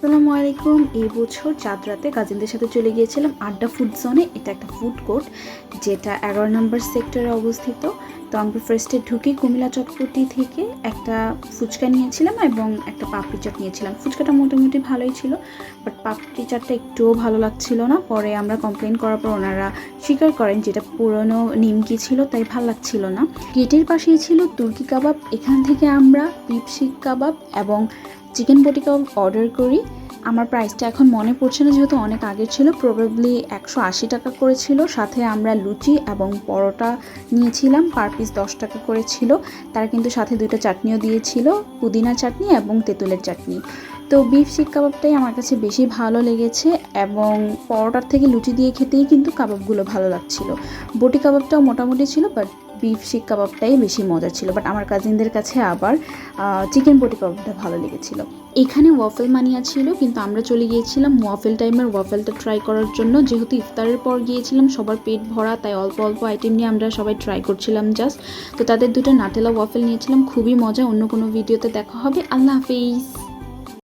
আসসালামু আলাইকুম। এই বছর চাঁদরাতে কাজিনদের সাথে চলে গিয়েছিলাম আড্ডা ফুড জোনে। এটা একটা ফুড কোর্ট, যেটা এগারো নম্বর সেক্টরে অবস্থিত। তো আমরা ফার্স্টে ঢুকে কুমিল্লা চটপটি থেকে একটা ফুচকা নিয়েছিলাম এবং একটা পাপড়ি চাট নিয়েছিলাম। ফুচকাটা মোটামুটি ভালোই ছিল বাট পাপড়ি চাটটা একটুও ভালো লাগছিল না। পরে আমরা কমপ্লেন করার পর ওনারা স্বীকার করেন যেটা পুরনো নিমকি ছিল, তাই ভালো লাগছিল না। গেটের পাশেই ছিল তুর্কি কাবাব। এখান থেকে আমরা বিপ শিক কাবাব এবং চিকেন বটি কাবাব অর্ডার করি। আমার প্রাইসটা এখন মনে পড়ছে না, যেহেতু অনেক আগে ছিল প্রবাবলি একশো আশি টাকা করেছিল সাথে আমরা লুচি এবং পরোটা নিয়েছিলাম পার পিস দশ টাকা করেছিল তারা কিন্তু সাথে দুইটা চাটনিও দিয়েছিল, পুদিনা চাটনি এবং তেঁতুলের চাটনি। তো বিফ শিক কাবাবটাই আমার কাছে বেশি ভালো লেগেছে এবং পরোটার থেকে লুচি দিয়ে খেতেই কিন্তু কাবাবগুলো ভালো লাগছিল। বটি কাবাবটাও মোটামুটি ছিল বাট বিফ শিক কাবাবটাই বেশি মজা ছিল। বাট আমার কাজিনদের কাছে আবার চিকেন বটি কাবাবটা ভালো লেগেছিল। এখানে ওয়াফেল মানিয়া ছিল, কিন্তু আমরা চলে গিয়েছিলাম ওয়াফেল টাইমের ওয়াফেলটা ট্রাই করার জন্য যেহেতু ইফতারের পর গিয়েছিলাম, সবার পেট ভরা, তাই অল্প অল্প আইটেম নিয়ে আমরা সবাই ট্রাই করছিলাম জাস্ট তো তাদের দুটো নাটেলা ওয়াফেল নিয়েছিলাম, খুবই মজা। অন্য কোনো ভিডিওতে দেখা হবে। আল্লাহ হাফিজ!